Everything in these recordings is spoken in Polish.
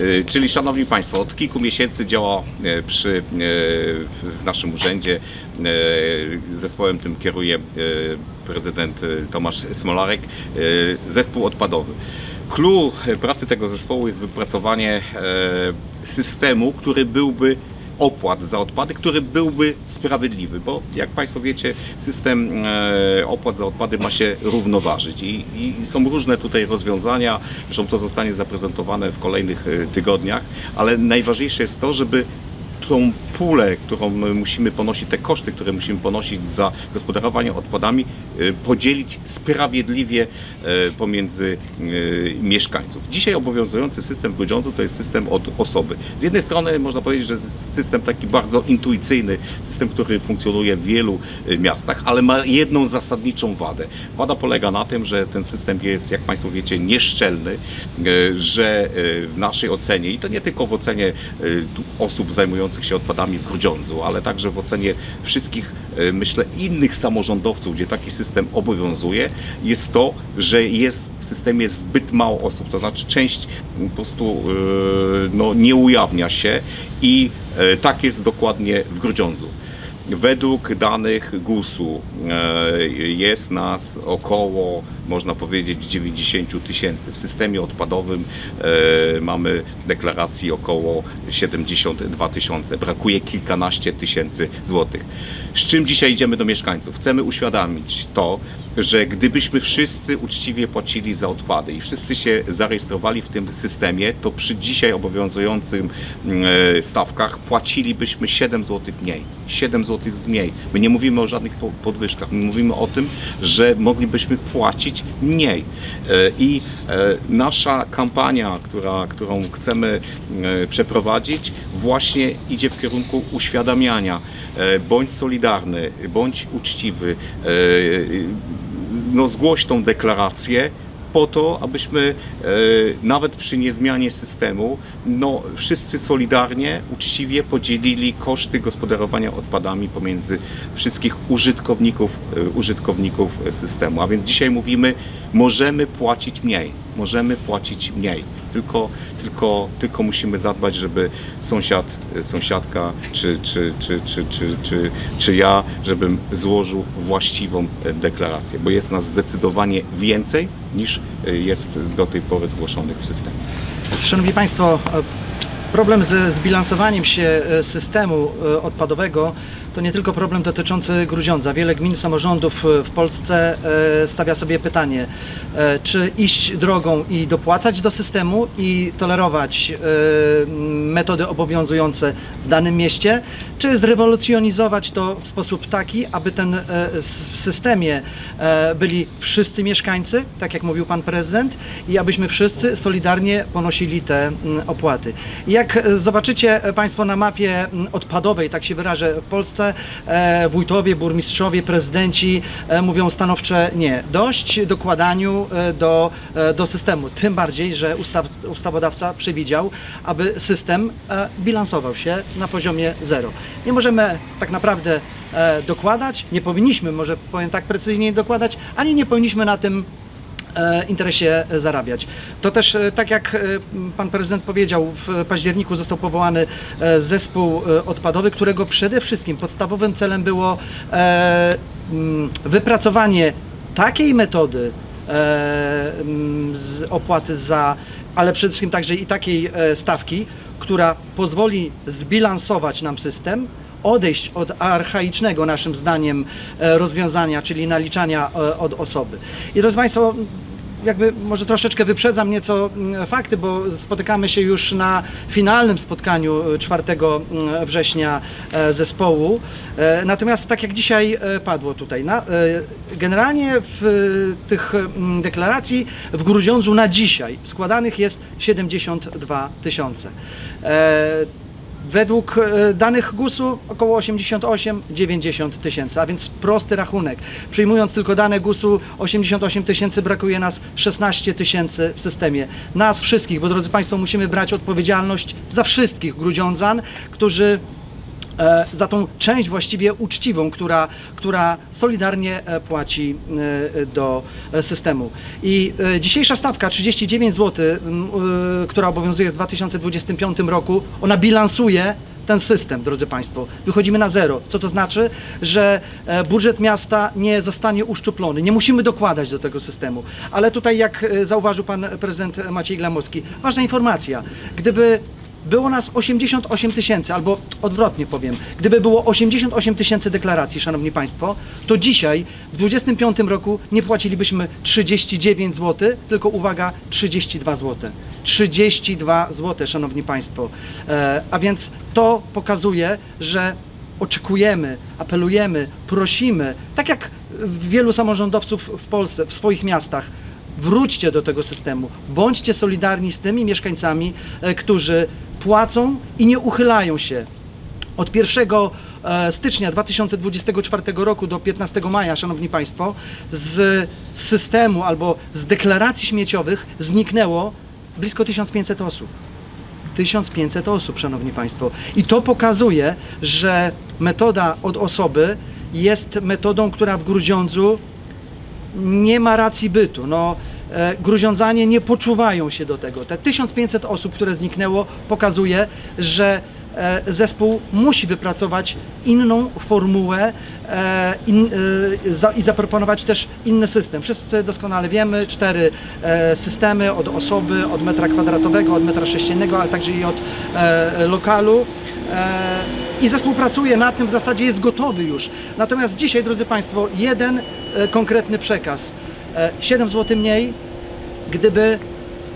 E, Czyli Szanowni Państwo, od kilku miesięcy działa e, przy, e, w naszym urzędzie, zespołem tym kieruje prezydent Tomasz Smolarek, zespół odpadowy. Clue pracy tego zespołu jest wypracowanie systemu, który byłby opłat za odpady, który byłby sprawiedliwy, bo jak Państwo wiecie, system e, opłat za odpady ma się równoważyć i, i są różne tutaj rozwiązania, zresztą to zostanie zaprezentowane w kolejnych e, tygodniach, ale najważniejsze jest to, żeby tą pulę, którą my musimy ponosić, te koszty, które musimy ponosić za gospodarowanie odpadami, e, podzielić sprawiedliwie e, pomiędzy e, mieszkańców. Dzisiaj obowiązujący system w Grudziądzu to jest system od osoby. Z jednej strony można powiedzieć, że system taki bardzo intuicyjny, system, który funkcjonuje w wielu miastach, ale ma jedną zasadniczą wadę. Wada polega na tym, że ten system jest, jak Państwo wiecie, nieszczelny, że w naszej ocenie, i to nie tylko w ocenie osób zajmujących się odpadami w Grudziądzu, ale także w ocenie wszystkich, e, myślę, innych samorządowców, gdzie taki system obowiązuje, jest to, że jest w systemie zbyt mało osób, to znaczy część po prostu e, no, nie ujawnia się i e, tak jest dokładnie w Grudziądzu. Według danych GUS-u e, jest nas około, można powiedzieć, 90 tysięcy. W systemie odpadowym e, mamy deklaracji około 72 tysiące. Brakuje kilkanaście tysięcy złotych. Z czym dzisiaj idziemy do mieszkańców? Chcemy uświadomić to, że gdybyśmy wszyscy uczciwie płacili za odpady i wszyscy się zarejestrowali w tym systemie, to przy dzisiaj obowiązującym e, stawkach płacilibyśmy 7 zł mniej. 7 zł mniej. My nie mówimy o żadnych po- podwyżkach, my mówimy o tym, że moglibyśmy płacić mniej. E, I e, nasza kampania, która, którą chcemy przeprowadzić, właśnie idzie w kierunku uświadamiania. Bądź solidarny, bądź uczciwy, no zgłoś tą deklarację po to, abyśmy e, nawet przy niezmianie systemu, no wszyscy solidarnie, uczciwie podzielili koszty gospodarowania odpadami pomiędzy wszystkich użytkowników, e, użytkowników systemu. A więc dzisiaj mówimy, możemy płacić mniej, możemy płacić mniej. Tylko, tylko, tylko musimy zadbać, żeby sąsiad, sąsiadka czy, czy, czy, czy, czy, czy, czy ja, żebym złożył właściwą e, deklarację, bo jest nas zdecydowanie więcej niż e, jest do tej pory zgłoszonych w systemie. Szanowni Państwo, e, problem ze zbilansowaniem się e, systemu e, odpadowego to nie tylko problem dotyczący Grudziądza. Wiele gmin, samorządów e, w Polsce e, stawia sobie pytanie, e, czy iść drogą i dopłacać do systemu i tolerować metody obowiązujące w danym mieście, czy zrewolucjonizować to w sposób taki, aby ten w systemie byli wszyscy mieszkańcy, tak jak mówił pan prezydent, i abyśmy wszyscy solidarnie ponosili te opłaty. Jak zobaczycie Państwo na mapie odpadowej, tak się wyrażę, w Polsce e, wójtowie, burmistrzowie, prezydenci e, mówią stanowcze nie. Dość dokładaniu e, do, e, do systemu. Tym bardziej, że ustaw, ustawodawca przewidział, aby system bilansował się na poziomie zero. Nie możemy tak naprawdę dokładać, nie powinniśmy, może powiem tak precyzyjnie dokładać, ani nie powinniśmy na tym interesie zarabiać. To też, e, tak jak e, pan prezydent powiedział, w październiku został powołany e, zespół e, odpadowy, którego przede wszystkim podstawowym celem było e, mm, wypracowanie takiej metody e, mm, opłaty za, ale przede wszystkim także i takiej e, stawki, która pozwoli zbilansować nam system, odejść od archaicznego naszym zdaniem e, rozwiązania, czyli naliczania e, od osoby. I drodzy Państwo, jakby może troszeczkę wyprzedzam nieco mm, fakty, bo spotykamy się już na finalnym spotkaniu e, 4 mm, września e, zespołu. E, Natomiast tak jak dzisiaj e, padło tutaj, na, e, generalnie w e, tych mm, deklaracji w Grudziądzu na dzisiaj składanych jest 72 tysiące. Według e, danych GUS-u około 88-90 tysięcy, a więc prosty rachunek. Przyjmując tylko dane GUS-u 88 tysięcy, brakuje nas 16 tysięcy w systemie. Nas wszystkich, bo drodzy Państwo, musimy brać odpowiedzialność za wszystkich grudziądzan, którzy za tą część właściwie uczciwą, która, która solidarnie e, płaci e, do e, systemu. I e, dzisiejsza stawka 39 zł, m, e, która obowiązuje w 2025 roku, ona bilansuje ten system, drodzy Państwo. Wychodzimy na zero. Co to znaczy? Że e, budżet miasta nie zostanie uszczuplony. Nie musimy dokładać do tego systemu. Ale tutaj, jak e, zauważył Pan Prezydent Maciej Glamowski, ważna informacja. Gdyby było nas 88 tysięcy, albo odwrotnie powiem, gdyby było 88 tysięcy deklaracji, Szanowni Państwo, to dzisiaj w 25 roku nie płacilibyśmy 39 zł, tylko uwaga, 32 zł. 32 zł, Szanowni Państwo. E, a więc to pokazuje, że oczekujemy, apelujemy, prosimy, tak jak wielu samorządowców w Polsce, w swoich miastach, wróćcie do tego systemu, bądźcie solidarni z tymi mieszkańcami, e, którzy płacą i nie uchylają się. Od 1 e, stycznia 2024 roku do 15 maja, Szanowni Państwo, z systemu albo z deklaracji śmieciowych zniknęło blisko 1500 osób. 1500 osób, Szanowni Państwo. I to pokazuje, że metoda od osoby jest metodą, która w Grudziądzu nie ma racji bytu. No, e, Gruziądzanie nie poczuwają się do tego. Te 1500 osób, które zniknęło, pokazuje, że e, zespół musi wypracować inną formułę e, i zaproponować też inny system. Wszyscy doskonale wiemy, cztery systemy od osoby, od metra kwadratowego, od metra sześciennego, ale także i od lokalu. I zespół pracuje nad tym, w zasadzie jest gotowy już. Natomiast dzisiaj, drodzy Państwo, jeden konkretny przekaz. E, 7 zł mniej, gdyby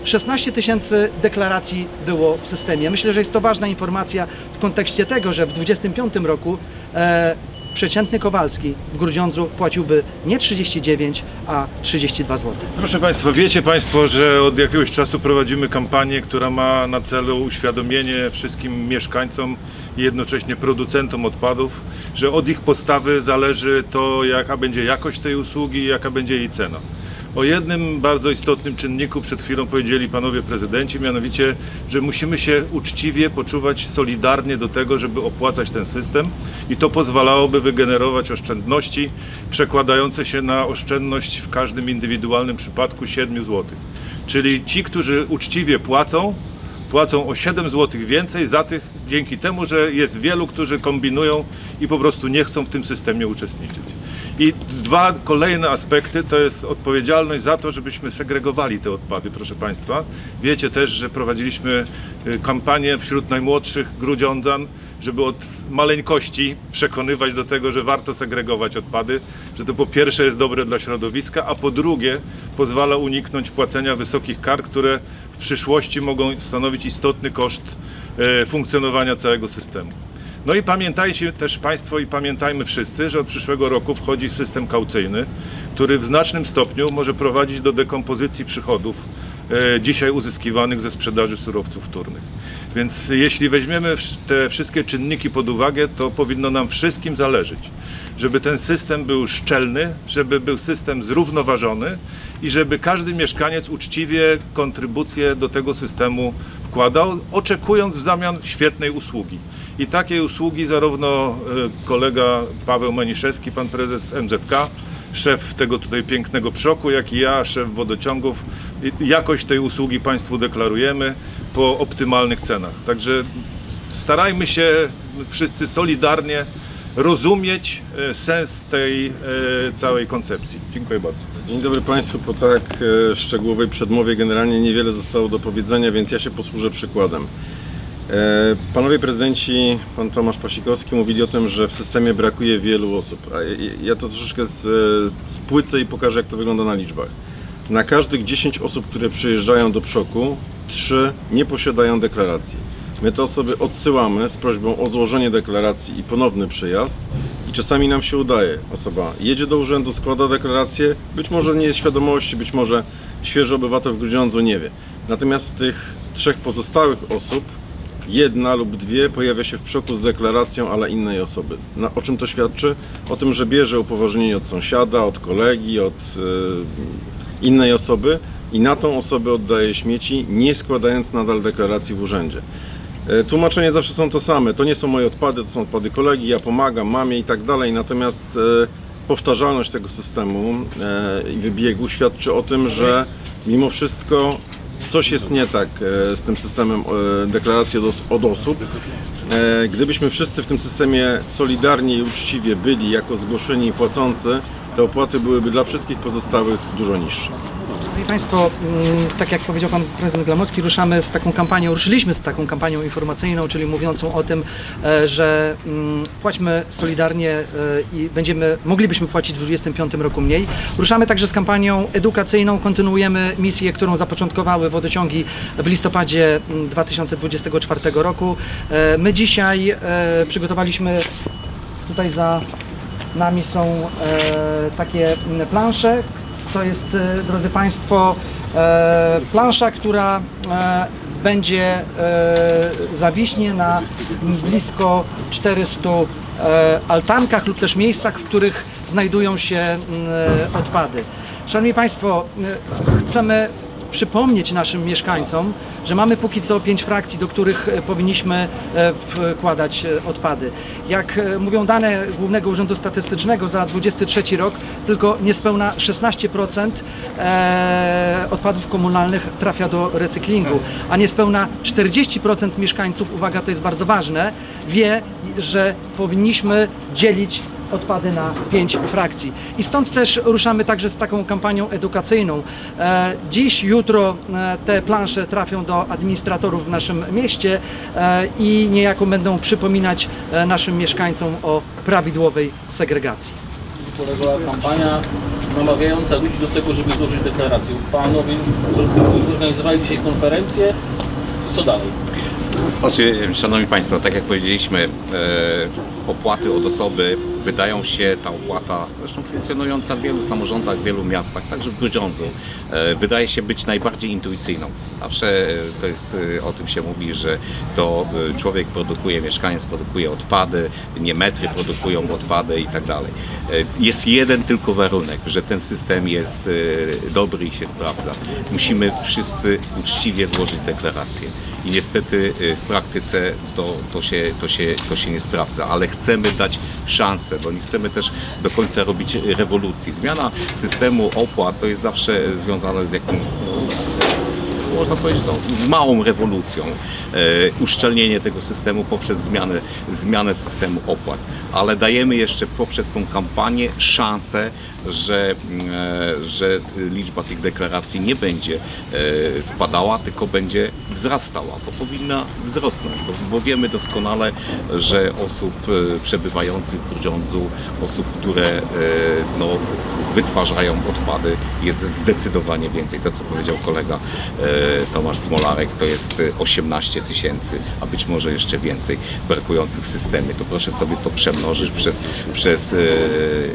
16 tysięcy deklaracji było w systemie. Myślę, że jest to ważna informacja w kontekście tego, że w 2025 roku e, przeciętny Kowalski w Grudziądzu płaciłby nie 39, a 32 zł. Proszę Państwa, wiecie Państwo, że od jakiegoś czasu prowadzimy kampanię, która ma na celu uświadomienie wszystkim mieszkańcom i jednocześnie producentom odpadów, że od ich postawy zależy to, jaka będzie jakość tej usługi i jaka będzie jej cena. O jednym bardzo istotnym czynniku przed chwilą powiedzieli panowie prezydenci, mianowicie, że musimy się uczciwie poczuwać solidarnie do tego, żeby opłacać ten system i to pozwalałoby wygenerować oszczędności przekładające się na oszczędność w każdym indywidualnym przypadku 7 zł. Czyli ci, którzy uczciwie płacą, płacą o 7 zł więcej za tych, dzięki temu, że jest wielu, którzy kombinują i po prostu nie chcą w tym systemie uczestniczyć. I dwa kolejne aspekty to jest odpowiedzialność za to, żebyśmy segregowali te odpady, proszę Państwa. Wiecie też, że prowadziliśmy y, kampanię wśród najmłodszych grudziądzan, żeby od maleńkości przekonywać do tego, że warto segregować odpady, że to po pierwsze jest dobre dla środowiska, a po drugie pozwala uniknąć płacenia wysokich kar, które w przyszłości mogą stanowić istotny koszt e, funkcjonowania całego systemu. No i pamiętajcie też Państwo i pamiętajmy wszyscy, że od przyszłego roku wchodzi system kaucyjny, który w znacznym stopniu może prowadzić do dekompozycji przychodów dzisiaj uzyskiwanych ze sprzedaży surowców wtórnych. Więc jeśli weźmiemy te wszystkie czynniki pod uwagę, to powinno nam wszystkim zależeć, żeby ten system był szczelny, żeby był system zrównoważony i żeby każdy mieszkaniec uczciwie kontrybucję do tego systemu wkładał, oczekując w zamian świetnej usługi. I takiej usługi zarówno e, kolega Paweł Maniszewski, pan prezes MZK, szef tego tutaj pięknego przoku, jak i ja, szef wodociągów. Jakość tej usługi Państwu deklarujemy po optymalnych cenach. Także starajmy się wszyscy solidarnie rozumieć e, sens tej e, całej koncepcji. Dziękuję bardzo. Dzień dobry Państwu. Po tak e, szczegółowej przedmowie generalnie niewiele zostało do powiedzenia, więc ja się posłużę przykładem. E, Panowie prezydenci, pan Tomasz Pasikowski mówili o tym, że w systemie brakuje wielu osób. A ja- to troszeczkę spłycę i pokażę, jak to wygląda na liczbach. Na każdych 10 osób, które przyjeżdżają do Przoku, 3 nie posiadają deklaracji. My te osoby odsyłamy z prośbą o złożenie deklaracji i ponowny przyjazd i czasami nam się udaje. Osoba jedzie do urzędu, składa deklarację, być może nie z świadomości, być może świeży obywatel w Grudziądzu nie wie. Natomiast tych trzech pozostałych osób jedna lub dwie pojawia się w przoku z deklaracją, ale innej osoby. Na, o czym to świadczy? O tym, że bierze upoważnienie od sąsiada, od kolegi, od e, innej osoby i na tą osobę oddaje śmieci, nie składając nadal deklaracji w urzędzie. E, Tłumaczenie zawsze są to same. To nie są moje odpady, to są odpady kolegi, ja pomagam mamie i tak dalej. Natomiast e, powtarzalność tego systemu i wybiegu świadczy o tym, że mimo wszystko coś jest nie tak e, z tym systemem e, deklaracji od, os- od osób. E, Gdybyśmy wszyscy w tym systemie solidarnie i uczciwie byli jako zgłoszeni i płacący, te opłaty byłyby dla wszystkich pozostałych dużo niższe. Szanowni Państwo, mm, tak jak powiedział Pan Prezydent Glamowski, ruszamy z taką kampanią, ruszyliśmy z taką kampanią informacyjną, czyli mówiącą o tym, e, że mm, płaćmy solidarnie e, i będziemy, moglibyśmy płacić w 2025 roku mniej. Ruszamy także z kampanią edukacyjną, kontynuujemy misję, którą zapoczątkowały wodociągi w listopadzie mm, 2024 roku. E, My dzisiaj przygotowaliśmy tutaj za nami są takie mm, plansze. To jest, e, drodzy Państwo, e, plansza, która e, będzie zawiśnie na blisko 400 e, altankach lub też miejscach, w których znajdują się mm, odpady. Szanowni Państwo, chcemy przypomnieć naszym mieszkańcom, że mamy póki co pięć frakcji, do których e, powinniśmy e, wkładać e, odpady. Jak mówią dane Głównego Urzędu Statystycznego za 23 rok, tylko niespełna 16% e, odpadów komunalnych trafia do recyklingu, a niespełna 40% mieszkańców, uwaga, to jest bardzo ważne, wie, że powinniśmy dzielić odpady na pięć frakcji. I stąd też ruszamy także z taką kampanią edukacyjną. E, Dziś, jutro e, te plansze trafią do administratorów w naszym mieście e, i niejako będą przypominać naszym mieszkańcom o prawidłowej segregacji. polegała kampania namawiająca ludzi do tego, żeby złożyć deklarację. Panowie organizowali dzisiaj konferencję. Co dalej? Znaczy, szanowni Państwo, tak jak powiedzieliśmy, opłaty od osoby wydają się, ta opłata, zresztą funkcjonująca w wielu samorządach, w wielu miastach, także w Grudziądzu, e, wydaje się być najbardziej intuicyjną. Zawsze e, to jest, e, o tym się mówi, że to człowiek produkuje, mieszkaniec produkuje odpady, nie metry produkują odpady i tak dalej. Jest jeden tylko warunek, że ten system jest dobry i się sprawdza. Musimy wszyscy uczciwie złożyć deklarację. I niestety w praktyce to, to, się, to, się, to się nie sprawdza, ale chcemy dać szansę, bo nie chcemy też do końca robić rewolucji. Zmiana systemu opłat to jest zawsze związane z jakimś można powiedzieć, no, małą rewolucją, e, uszczelnienie tego systemu poprzez zmianę, zmianę systemu opłat. Ale dajemy jeszcze poprzez tą kampanię szansę, że, e, że liczba tych deklaracji nie będzie e, spadała, tylko będzie wzrastała, bo powinna wzrosnąć, bo, bo wiemy doskonale, że osób przebywających w Grudziądzu, osób, które no, wytwarzają odpady jest zdecydowanie więcej. To, co powiedział kolega Tomasz Smolarek, to jest e, 18 tysięcy, a być może jeszcze więcej brakujących w systemie. To proszę sobie to przemnożyć przez, przez e,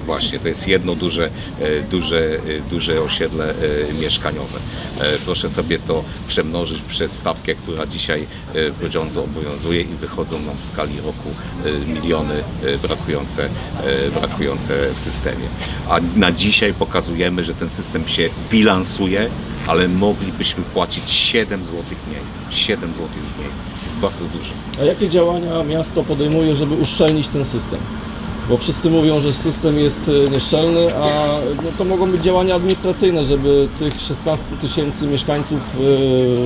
właśnie, to jest jedno duże, e, duże, duże osiedle mieszkaniowe. E, Proszę sobie to przemnożyć przez stawkę, która dzisiaj w Grudziądzu obowiązuje i wychodzą nam w skali roku miliony brakujące, brakujące w systemie. A na dzisiaj pokazujemy, że ten system się bilansuje, ale moglibyśmy płacić 7 zł mniej. 7 zł mniej. Jest bardzo dużo. A jakie działania miasto podejmuje, żeby uszczelnić ten system? Bo wszyscy mówią, że system jest e, nieszczelny, a no, to mogą być działania administracyjne, żeby tych 16 tysięcy mieszkańców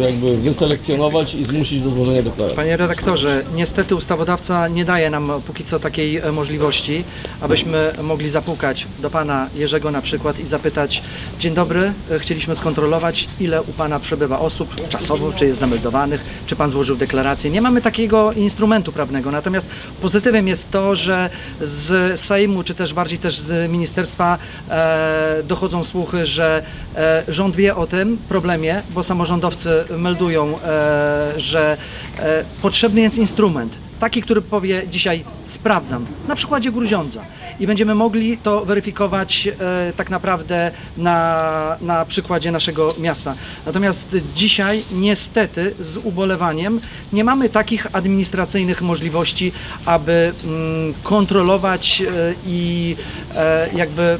e, jakby wyselekcjonować i zmusić do złożenia deklaracji. Panie redaktorze, niestety ustawodawca nie daje nam póki co takiej e, możliwości, abyśmy mogli zapukać do pana Jerzego na przykład i zapytać: Dzień dobry, chcieliśmy skontrolować, ile u pana przebywa osób czasowo, czy jest zameldowanych, czy pan złożył deklarację. Nie mamy takiego instrumentu prawnego. Natomiast pozytywem jest to, że z Sejmu, czy też bardziej też z ministerstwa e, dochodzą słuchy, że e, rząd wie o tym problemie, bo samorządowcy meldują, e, że potrzebny jest instrument. Taki, który powie dzisiaj sprawdzam, na przykładzie Gruziądza i będziemy mogli to weryfikować e, tak naprawdę na, na przykładzie naszego miasta. Natomiast dzisiaj niestety z ubolewaniem nie mamy takich administracyjnych możliwości, aby mm, kontrolować e, i e, jakby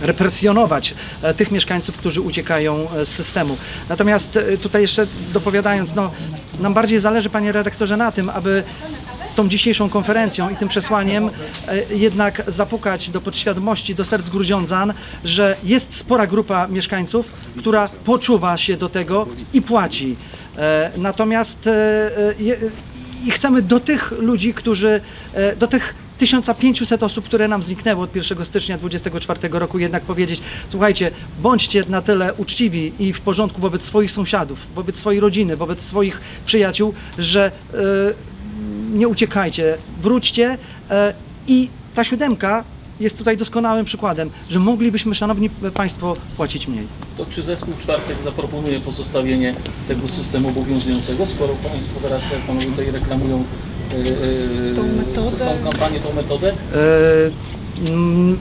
represjonować e, tych mieszkańców, którzy uciekają e, z systemu. Natomiast e, tutaj jeszcze dopowiadając, no, nam bardziej zależy, panie redaktorze, na tym, aby tą dzisiejszą konferencją i tym przesłaniem e, jednak zapukać do podświadomości, do serc gruziądzan, że jest spora grupa mieszkańców, która poczuwa się do tego i płaci. E, Natomiast e, i chcemy do tych ludzi, którzy, do tych 1500 osób, które nam zniknęły od 1 stycznia 2024 roku, jednak powiedzieć, słuchajcie, bądźcie na tyle uczciwi i w porządku wobec swoich sąsiadów, wobec swojej rodziny, wobec swoich przyjaciół, że e, nie uciekajcie, wróćcie e, i ta siódemka jest tutaj doskonałym przykładem, że moglibyśmy, szanowni państwo, płacić mniej. To czy zespół czwartek zaproponuje pozostawienie tego systemu obowiązującego, skoro Państwo teraz jak Panowie tutaj reklamują e, Tą metodę. tą kampanię, tą metodę? Mm,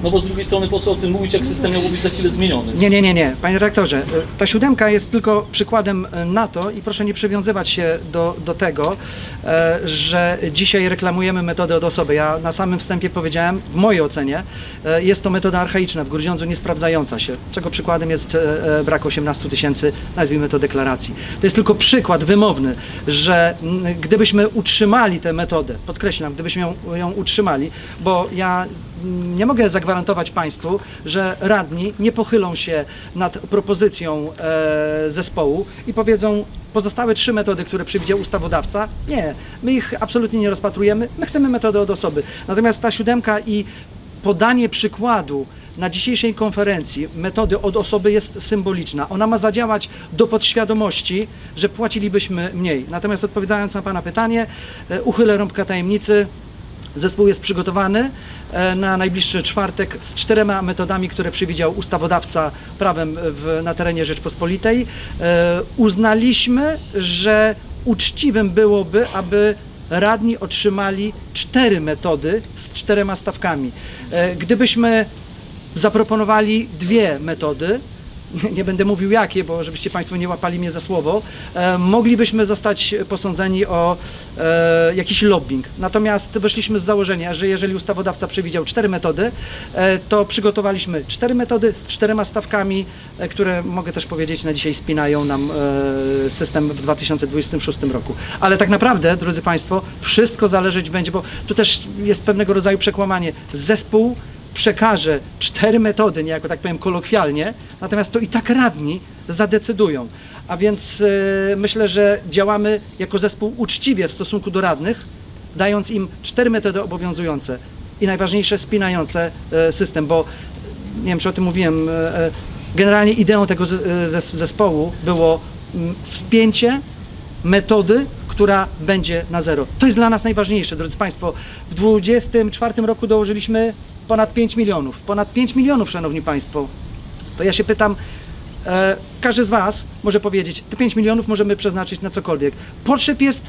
No bo z drugiej strony po co o tym mówić, jak system miał być za chwilę zmieniony? Nie, nie, nie, nie. Panie rektorze, y, ta siódemka jest tylko przykładem y, na to i proszę nie przywiązywać się do, do tego, e, że dzisiaj reklamujemy metodę od osoby. Ja na samym wstępie powiedziałem, w mojej ocenie, e, jest to metoda archaiczna, w Grudziądzu nie sprawdzająca się, czego przykładem jest e, e, brak 18 tysięcy, nazwijmy to deklaracji. To jest tylko przykład wymowny, że mm, gdybyśmy utrzymali tę metodę, podkreślam, gdybyśmy ją, ją utrzymali, bo ja mm, nie mogę zagwarantować Państwu, że radni nie pochylą się nad propozycją e, zespołu i powiedzą pozostałe trzy metody, które przewidział ustawodawca. Nie, my ich absolutnie nie rozpatrujemy. My chcemy metodę od osoby. Natomiast ta siódemka i podanie przykładu na dzisiejszej konferencji metody od osoby jest symboliczna. Ona ma zadziałać do podświadomości, że płacilibyśmy mniej. Natomiast odpowiadając na Pana pytanie, e, uchylę rąbka tajemnicy. Zespół jest przygotowany e, na najbliższy czwartek z czterema metodami, które przewidział ustawodawca prawem w, na terenie Rzeczpospolitej. E, Uznaliśmy, że uczciwym byłoby, aby radni otrzymali cztery metody z czterema stawkami. E, Gdybyśmy zaproponowali dwie metody. Nie będę mówił jakie, bo żebyście Państwo nie łapali mnie za słowo. E, moglibyśmy zostać posądzeni o e, jakiś lobbying. Natomiast wyszliśmy z założenia, że jeżeli ustawodawca przewidział cztery metody, e, to przygotowaliśmy cztery metody z czterema stawkami, które mogę też powiedzieć na dzisiaj spinają nam system w 2026 roku. Ale tak naprawdę, drodzy Państwo, wszystko zależeć będzie, bo tu też jest pewnego rodzaju przekłamanie. Zespół przekaże cztery metody, niejako tak powiem kolokwialnie, natomiast to i tak radni zadecydują. A więc e, myślę, że działamy jako zespół uczciwie w stosunku do radnych, dając im cztery metody obowiązujące i najważniejsze spinające e, system, bo nie wiem, czy o tym mówiłem, e, generalnie ideą tego zespołu było mm, spięcie metody, która będzie na zero. To jest dla nas najważniejsze, drodzy Państwo. W 2024 roku dołożyliśmy ponad 5 milionów. Ponad 5 milionów, Szanowni Państwo. To ja się pytam, e, każdy z Was może powiedzieć, te 5 milionów możemy przeznaczyć na cokolwiek. Potrzeb jest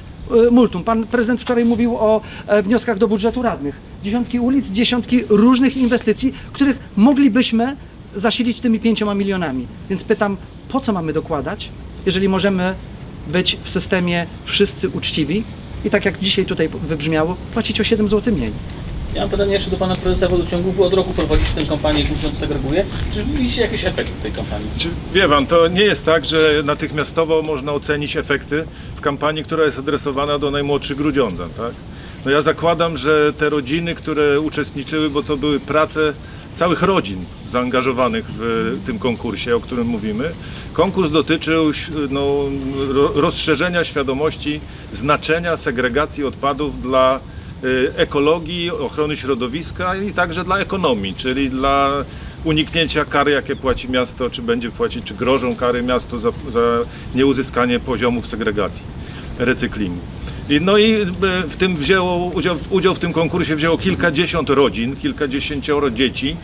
e, multum. Pan prezydent wczoraj mówił o e, wnioskach do budżetu radnych. Dziesiątki ulic, dziesiątki różnych inwestycji, których moglibyśmy zasilić tymi 5 milionami. Więc pytam, po co mamy dokładać, jeżeli możemy być w systemie wszyscy uczciwi i tak jak dzisiaj tutaj wybrzmiało, płacić o 7 zł mniej. Ja mam pytanie jeszcze do Pana Prezesa Wodociągu. Wy od roku prowadzicie tę kampanię Grudziądz segreguje. Czy widzicie jakieś efekty tej kampanii? Czy, wie pan, to nie jest tak, że natychmiastowo można ocenić efekty w kampanii, która jest adresowana do najmłodszych grudziądzan, tak? No ja zakładam, że te rodziny, które uczestniczyły, bo to były prace całych rodzin zaangażowanych w tym konkursie, o którym mówimy. Konkurs dotyczył no, ro- rozszerzenia świadomości znaczenia segregacji odpadów dla ekologii, ochrony środowiska i także dla ekonomii, czyli dla uniknięcia kary, jakie płaci miasto, czy będzie płacić, czy grożą kary miastu za, za nieuzyskanie poziomów segregacji, recyklingu. I, no i y, w tym wzięło, udział, udział w tym konkursie wzięło kilkadziesiąt rodzin, kilkadziesięcioro dzieci.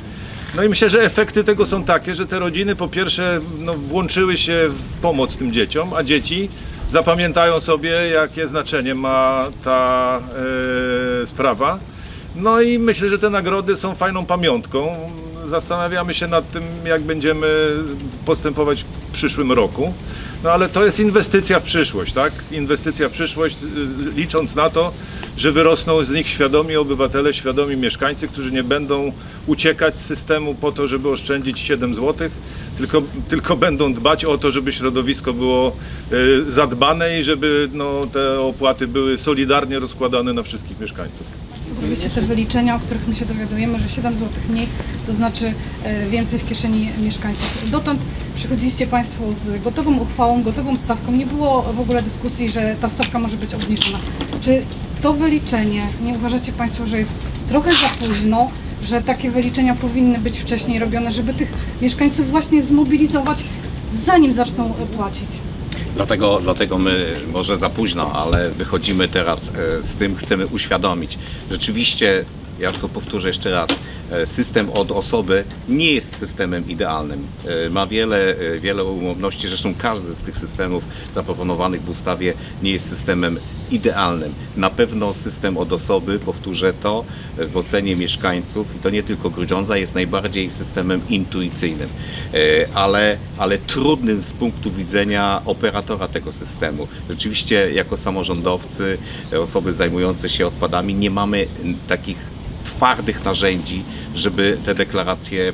No i myślę, że efekty tego są takie, że te rodziny po pierwsze no, włączyły się w pomoc tym dzieciom, a dzieci zapamiętają sobie, jakie znaczenie ma ta e, sprawa. No i myślę, że te nagrody są fajną pamiątką. Zastanawiamy się nad tym, jak będziemy postępować w przyszłym roku. No ale to jest inwestycja w przyszłość, tak? Inwestycja w przyszłość, y, licząc na to, że wyrosną z nich świadomi obywatele, świadomi mieszkańcy, którzy nie będą uciekać z systemu po to, żeby oszczędzić 7 zł, tylko, tylko będą dbać o to, żeby środowisko było y, zadbane i żeby no, te opłaty były solidarnie rozkładane na wszystkich mieszkańców. Zrobiliście te wyliczenia, o których my się dowiadujemy, że 7 zł mniej to znaczy e, więcej w kieszeni mieszkańców. Dotąd przychodziliście Państwo z gotową uchwałą, gotową stawką. Nie było w ogóle dyskusji, że ta stawka może być obniżona. Czy to wyliczenie, nie uważacie Państwo, że jest trochę za późno, że takie wyliczenia powinny być wcześniej robione, żeby tych mieszkańców właśnie zmobilizować, zanim zaczną e, płacić? Dlatego, dlatego my może za późno, ale wychodzimy teraz e, z tym, chcemy uświadomić. Rzeczywiście, ja to powtórzę jeszcze raz, e, system od osoby nie jest systemem idealnym. E, Ma wiele, e, wiele umowności, zresztą każdy z tych systemów zaproponowanych w ustawie nie jest systemem idealnym. Na pewno system od osoby, powtórzę to, w ocenie mieszkańców, i to nie tylko Grudziądza, jest najbardziej systemem intuicyjnym, ale, ale trudnym z punktu widzenia operatora tego systemu. Rzeczywiście jako samorządowcy, osoby zajmujące się odpadami nie mamy takich twardych narzędzi, żeby te deklaracje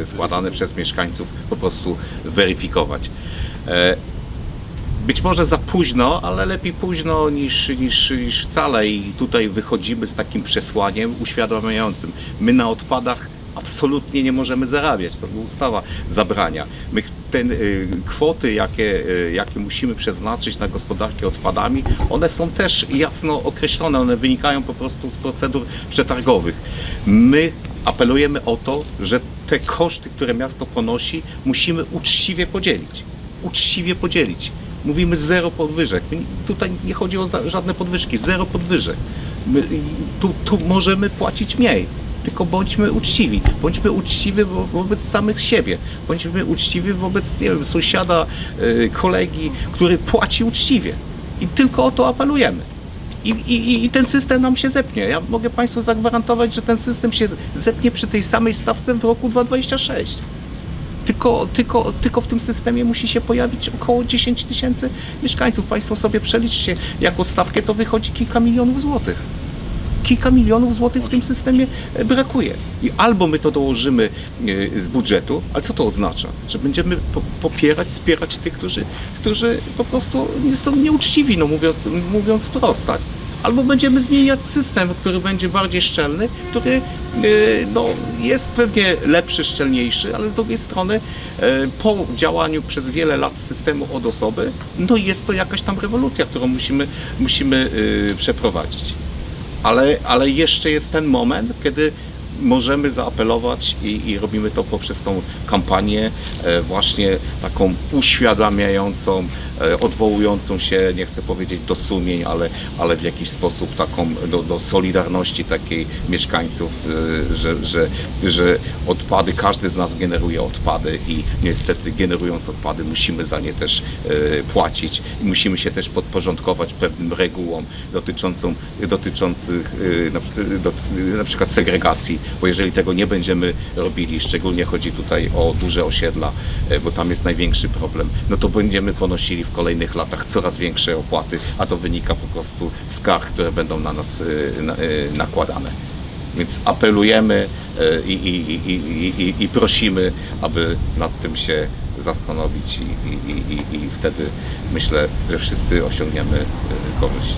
e, składane przez mieszkańców po prostu weryfikować. E, być może za późno, ale lepiej późno niż, niż, niż wcale i tutaj wychodzimy z takim przesłaniem uświadamiającym. My na odpadach absolutnie nie możemy zarabiać, to ustawa zabrania. My te y, kwoty, jakie, y, jakie musimy przeznaczyć na gospodarkę odpadami, one są też jasno określone, one wynikają po prostu z procedur przetargowych. My apelujemy o to, że te koszty, które miasto ponosi, musimy uczciwie podzielić. Uczciwie podzielić. Mówimy zero podwyżek. Tutaj nie chodzi o żadne podwyżki, zero podwyżek. My, tu, tu możemy płacić mniej. Tylko bądźmy uczciwi. Bądźmy uczciwi wo- wobec samych siebie. Bądźmy uczciwi wobec nie wiem, sąsiada, y, kolegi, który płaci uczciwie. I tylko o to apelujemy. I, i, I ten system nam się zepnie. Ja mogę Państwu zagwarantować, że ten system się zepnie przy tej samej stawce w roku 2026. Tylko, tylko, tylko w tym systemie musi się pojawić około 10 tysięcy mieszkańców. Państwo sobie przeliczcie, jako stawkę to wychodzi kilka milionów złotych. Kilka milionów złotych w tym systemie e, brakuje. I albo my to dołożymy e, z budżetu, ale co to oznacza? Że będziemy po- popierać, wspierać tych, którzy, którzy po prostu nie są nieuczciwi, no mówiąc, mówiąc wprost, tak? Albo będziemy zmieniać system, który będzie bardziej szczelny, który e, no, jest pewnie lepszy, szczelniejszy, ale z drugiej strony po działaniu przez wiele lat systemu od osoby, no jest to jakaś tam rewolucja, którą musimy, musimy przeprowadzić. Ale, ale jeszcze jest ten moment, kiedy możemy zaapelować i, i robimy to poprzez tą kampanię e, właśnie taką uświadamiającą, e, odwołującą się, nie chcę powiedzieć do sumień, ale, ale w jakiś sposób taką do, do solidarności takiej mieszkańców, e, że, że, że odpady, każdy z nas generuje odpady i niestety generując odpady musimy za nie też płacić. I musimy się też podporządkować pewnym regułom dotyczącą, dotyczących na, na przykład segregacji, bo jeżeli tego nie będziemy robili, szczególnie chodzi tutaj o duże osiedla, e, bo tam jest największy problem, no to będziemy ponosili w kolejnych latach coraz większe opłaty, a to wynika po prostu z kar, które będą na nas e, e, nakładane. Więc apelujemy i, i, i, i, i, prosimy, aby nad tym się zastanowić i, i, i, i- wtedy myślę, że wszyscy osiągniemy korzyść.